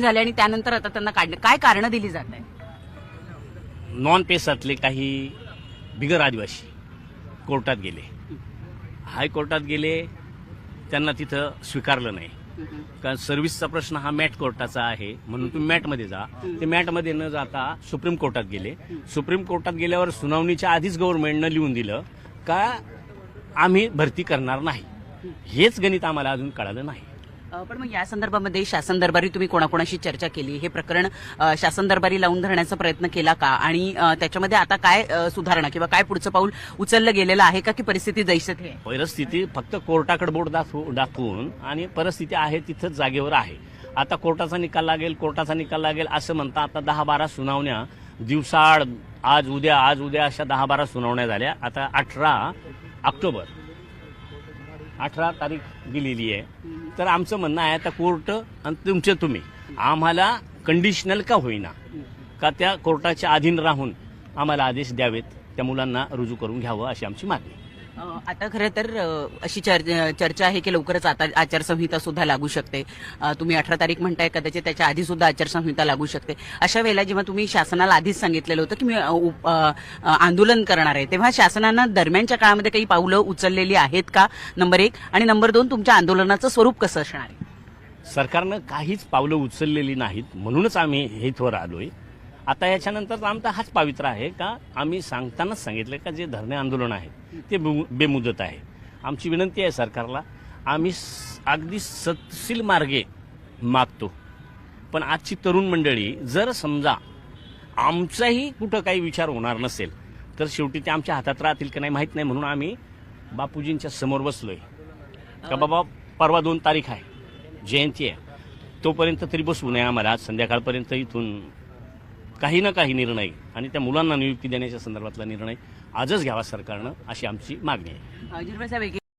झाले आणि त्यानंतर आता त्यांना काढलं काय कारण दिली जात आहे नॉन पेसातले काही बिगर आदिवासी कोर्टात गेले. हायकोर्टात गेले त्यांना तिथं स्वीकारलं नाही. कारण सर्व्हिसचा प्रश्न हा मॅट कोर्टाचा आहे. म्हणून तुम्ही मॅटमध्ये जा. ते मॅटमध्ये न जाता सुप्रीम कोर्टात गेले. सुप्रीम कोर्टात गेल्यावर सुनावणीच्या आधीच गव्हर्नमेंटनं लिहून दिलं का आम्ही भरती करणार नाही. हेच गणित आम्हाला अजून कळालं नाही. पण मग या संदर्भामध्ये शासन दरबारी तुम्ही कोणाकोणाशी चर्चा केली? हे प्रकरण शासन दरबारी लावून धरण्याचा प्रयत्न केला का? आणि त्याच्यामध्ये आता काय सुधारणा किंवा काय पुढचं पाऊल उचललं गेलेलं आहे का? की परिस्थिती जैसे आहे? परिस्थिती फक्त कोर्टाकडे बोट दाखवू दाखवून आणि परिस्थिती आहे तिथंच जागेवर आहे. आता कोर्टाचा निकाल लागेल कोर्टाचा निकाल लागेल असं म्हणता आता दहा बारा सुनावण्या दिवसाआड आज उद्या आज उद्या अशा दहा बारा सुनावण्या झाल्या. आता अठरा ऑक्टोबर अठरा तारीख दिलेली आहे. तर आमचं म्हणणं आहे आता कोर्ट आणि तुमचे तुम्ही आम्हाला कंडिशनल का होईना? का त्या कोर्टाच्या अधीन राहून आम्हाला आदेश द्यावेत? त्या मुलांना रुजू करून घ्यावं अशी आमची मागणी आता खरं तर अशी चर- चर्चा आहे की लवकरच आता आचारसंहिता सुद्धा लागू शकते. तुम्ही अठरा तारीख म्हणताय कदाचित त्याच्या आधी सुद्धा आचारसंहिता लागू शकते. अशा वेळेला जेव्हा तुम्ही शासनाला आधीच सांगितलेलं होतं की मी उप- आंदोलन करणार आहे तेव्हा शासनानं दरम्यानच्या काळामध्ये काही पावलं उचललेली आहेत का? नंबर एक. आणि नंबर दोन तुमच्या आंदोलनाचं स्वरूप कसं असणार आहे? सरकारनं काहीच पावलं उचललेली नाहीत. म्हणूनच आम्ही हेथवर आलोय. आता याच्यानंतर आमचा हाच पावित्र्य आहे का? आम्ही सांगतानाच सांगितलं का जे धरणे आंदोलन आहे ते बेमुदत आहे. आमची विनंती आहे सरकारला आम्ही अगदी सतशील मार्गे मागतो. पण आजची तरुण मंडळी जर समजा आमचाही कुठं काही विचार होणार नसेल तर शेवटी ते आमच्या हातात राहतील की नाही माहीत नाही म्हणून आम्ही बापूजींच्या समोर बसलोय. का बाबा परवा दोन तारीख आहे जयंती आहे. तोपर्यंत तरी बसू नये आम्हाला. आज संध्याकाळपर्यंत इथून काही ना काही निर्णय आणि त्या मुलांना नियुक्ती देण्याच्या संदर्भातला निर्णय आजच घ्यावा सरकारनं अशी आमची मागणी आहे.